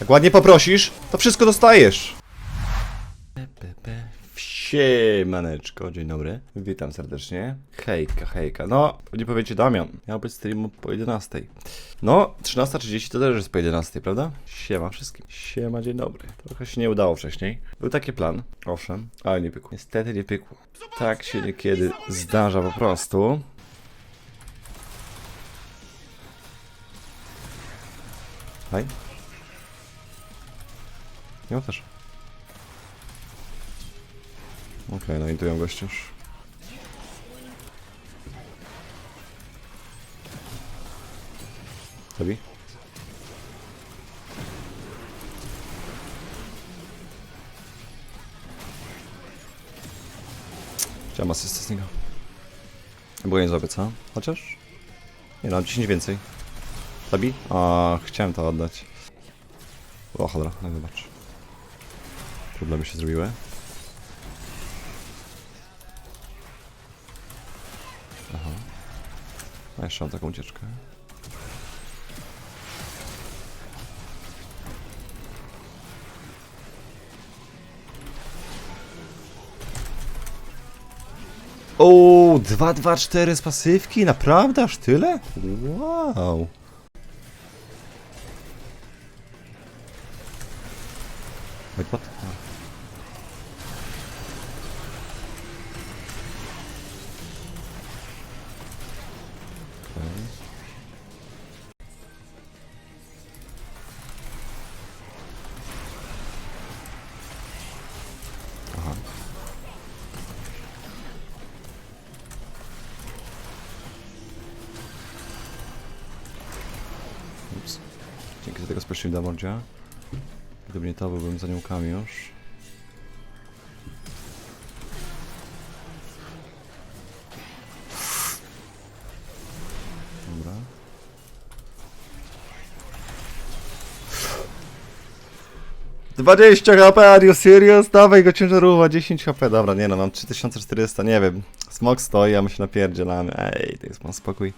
Jak ładnie poprosisz, to wszystko dostajesz. Siemaneczko, dzień dobry. Witam serdecznie. Hejka, hejka. No, nie powiecie Damian, miał być stream po 11. No, 13.30 to też jest po 11, prawda? Siema wszystkim. Siema, dzień dobry. Trochę się nie udało wcześniej. Był taki plan, owszem, ale nie pykło. Niestety nie pykło. Tak się niekiedy zdarza po prostu. Hej. Ja też. Okej, no intują goście już. Zabi? Chciałem asystę z niego. Było nie zrobię, co? Chociaż? Nie no, 10 więcej. Zabi? A, chciałem to oddać. O, cholera, no zobacz. Problemy się zrobiły. Aha. A jeszcze mam taką ucieczkę. O, 2-2-4 z pasywki? Naprawdę? Aż tyle? Wow. What? Do mordzia. Gdyby nie to, byłbym za niułkami już. Dobra. Dwadzieścia HP, are you serious? Dawaj go ciężarówka, 10 HP. Dobra, nie no, mam 3400, nie wiem. Smok stoi, a my się napierdzielamy. Ej, to jest mam spokój.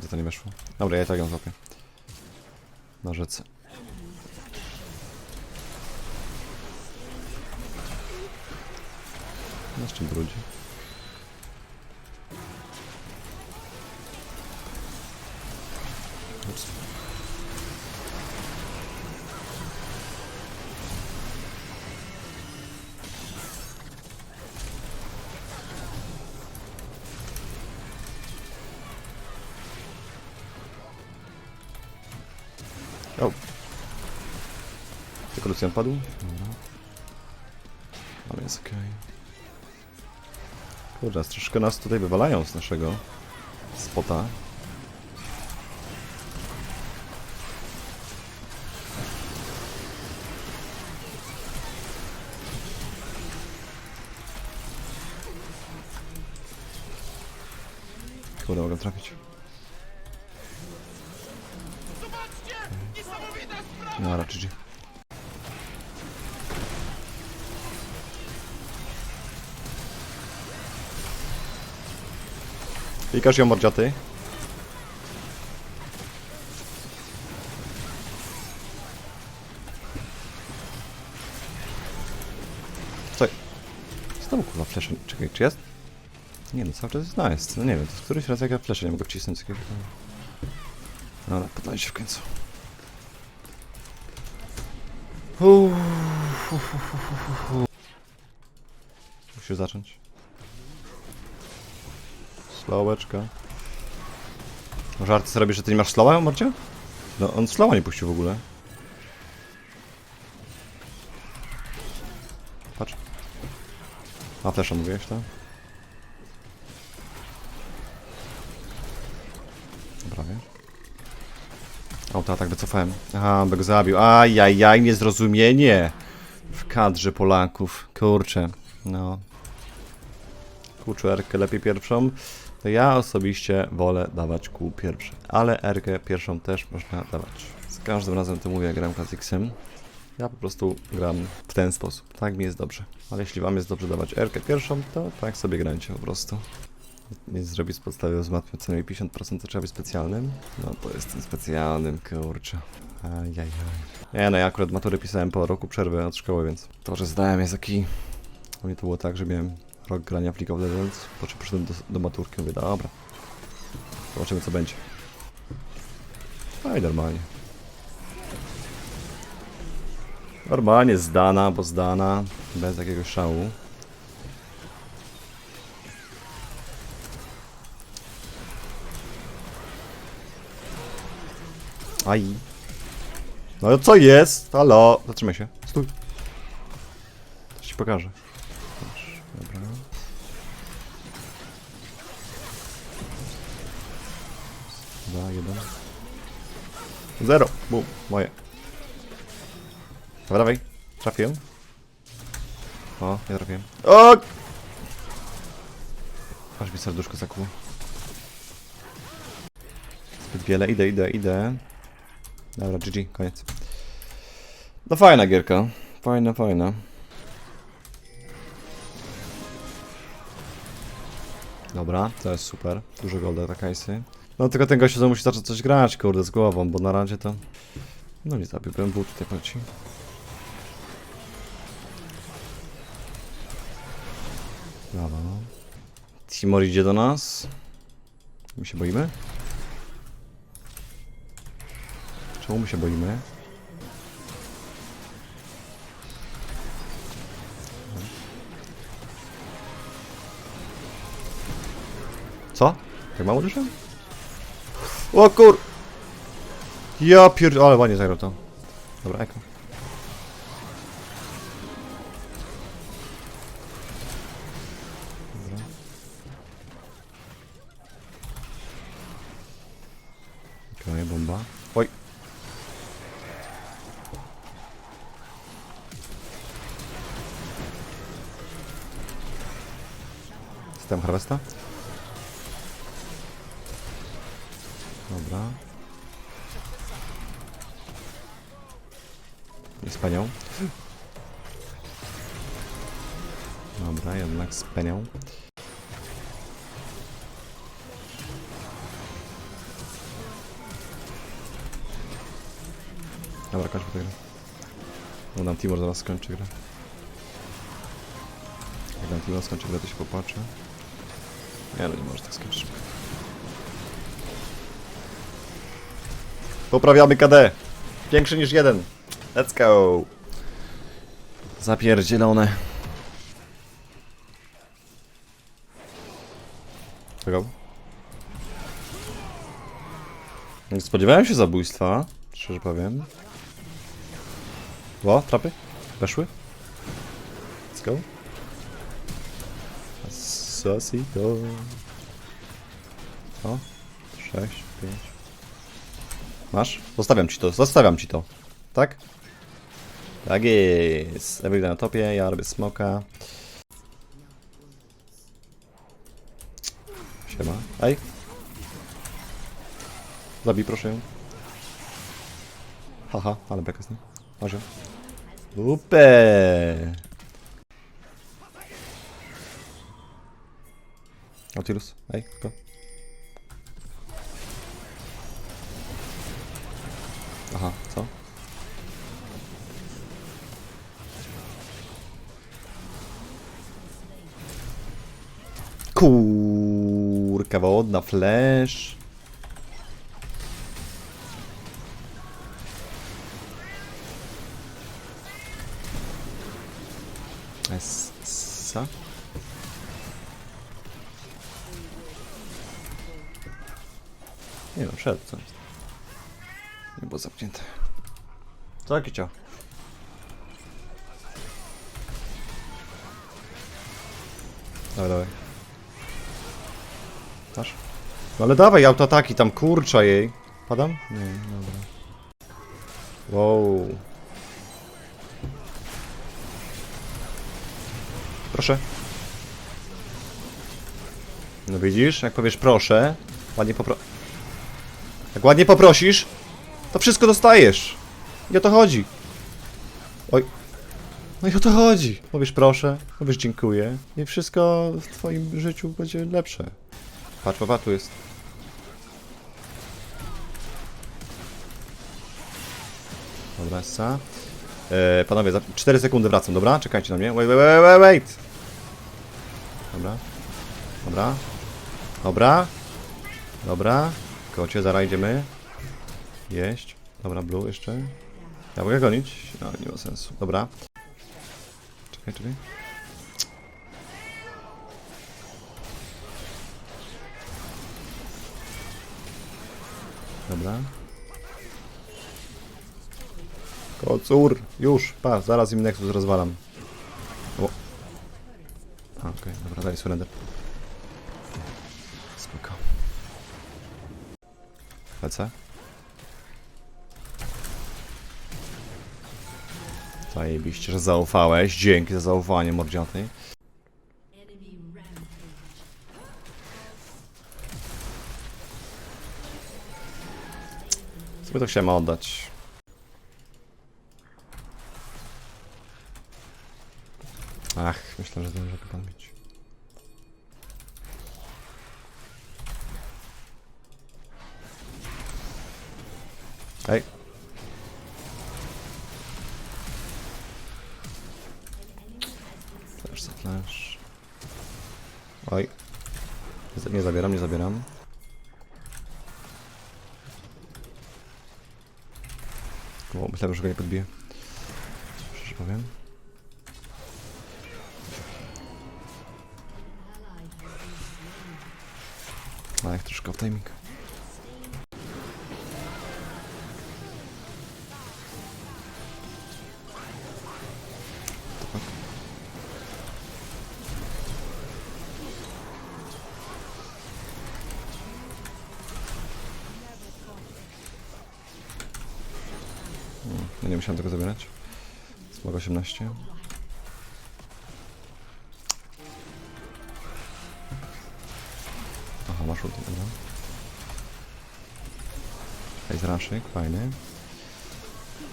Prawda to nie weszło. Dobra, ja tak ją złapię. Na rzece. Czym brudzi? Ups. Tylko Lucian padł? Dobra. Ale jest okej. Kurde, troszkę nas tutaj wywalają z naszego spota. Kurde, mogę trafić. No, raczej. Klikasz ją mordziaty. Co? Znowu kurwa flesze. Czekaj, czy jest? Nie no, cały czas jest nice. No nie wiem, to jest któryś raz jak ja flesze nie mogę wcisnąć z jakiegoś... Dobra, podaj się w końcu. Uf, uf. Musisz zacząć. Sloweczka. Żarty sobie robisz, że ty nie masz slowa, Marcia? No, on slowa nie puścił w ogóle. Patrz. A, flesza mówiłeś, tak? Prawie. O, to tak wycofałem. Aha, by go zabił. Ajajaj, niezrozumienie. W kadrze Polaków. Kurczę. No. Kurczę, Erkę lepiej pierwszą. To ja osobiście wolę dawać kół pierwsze. Ale Erkę pierwszą też można dawać. Z każdym razem to mówię, jak gram Kha'Zixem. Ja po prostu gram w ten sposób. Tak mi jest dobrze. Ale jeśli wam jest dobrze dawać R-kę pierwszą, to tak sobie grańcie po prostu. Nie zrobi z podstawy z matmy co najmniej 50%, to trzeba być specjalnym. No to jestem specjalnym, kurczę. Ajajaj. Nie no, ja akurat matury pisałem po roku przerwy od szkoły, więc to, że zdałem jest taki... U mnie to było tak, że miałem rok grania w League of Legends, po czym przyszedłem do, do maturki, mówię, dobra. Zobaczymy co będzie. No i normalnie. Normalnie zdana, bo zdana, bez jakiegoś szału. Aj. No co jest? Halo? Zatrzymaj się. Stój. Coś ci pokażę. Zero. Bum. Moje. Dobra, dawaj. Trafiłem. O, nie trafiłem. O! Aż mi serduszko zakuło. Zbyt wiele. Idę, idę, idę. Dobra, GG, koniec. No fajna gierka. Fajna, fajna. Dobra, to jest super. Dużo golda takajsy. No tylko ten gościu musi zacząć coś grać, kurde, z głową, bo na razie to... No nie zabiłbym, był tutaj poleci. Dobra. Timor idzie do nas. My się boimy? Czemu my się boimy? Co? Jak mało uderzyłem? O kur... Ja pier... Ale ładnie zagrał to. Dobra, eko. Dobra. Bomba. Oj. System harvesta. Dobra. Nie speniał. Dobra, jednak speniał. Dobra, kończmy tę grę. Bo nam Timur zaraz skończy grę. Jak nam Timur skończy grę, to się popatrzę. Nie no, nie może tak skończyć. Poprawiamy KD. Większy niż jeden. Let's go. Zapierdzielone. Czekał. Nie spodziewałem się zabójstwa, szczerze powiem. O, trapy? Weszły? Let's go. Sasito. O, 6, 5. Masz? Zostawiam ci to, zostawiam ci to. Tak? Tak jest. Ewy na topie, ja robię smoka. Siema. Ej. Zabij proszę ją. Haha, ale beka z nim. Super. Nautilus, ej, go. Aha, co? Kurka wodna, flash. Essa. Nie wiem, szedł co jest. Nie było zamknięte. Co jakie cio? Dawaj, dawaj. Masz? No ale dawaj autoataki tam, kurcza jej. Padam? Nie, dobra. Wow. Proszę. No widzisz, jak powiesz proszę, ładnie popro... Jak ładnie poprosisz, to wszystko dostajesz. I o to chodzi. Oj. No i o to chodzi. Powiesz proszę, powiesz dziękuję i wszystko w twoim życiu będzie lepsze. Patrz, papa, tu jest. Dobra, essa. E, panowie, za 4 sekundy wracam, dobra? Czekajcie na mnie. Wait, wait, wait, wait. Dobra. Dobra. Dobra. Dobra. Kocie, zaraz idziemy. Jeść. Dobra, blue jeszcze. Ja mogę gonić? No, nie ma sensu. Dobra. Czekaj, czekaj. Dobra. Kocur! Już! Pa, zaraz im Nexus rozwalam. O. Okej, dobra, daj surrender. Spoko. Lecę. Zajebiście, że zaufałeś. Dzięki za zaufanie, mordziaty. Sobie to chciałem oddać. Ach, myślę, że dobrze pan mieć. Ej. Flash. Oj. Nie zabieram, nie zabieram. O, myślałem, że go nie podbiję. Szczerze powiem. A jak troszkę w timing. Nie musiałem tego zabierać. Smog 18. Aha, masz ulti, dobra. Face fajny.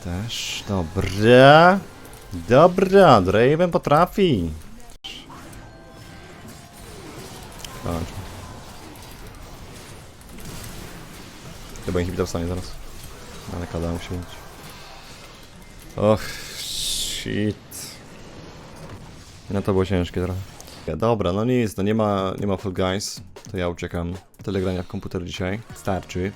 Też, dobra. Dobra, Draven potrafi. Chyba inhibitor stanie zaraz. Ale kada musi mieć. Och, shit. No to było ciężkie trochę. Dobra, no nic, no nie ma, nie ma Full Guys. To ja uciekam. Tyle grania w komputer dzisiaj. Starczy.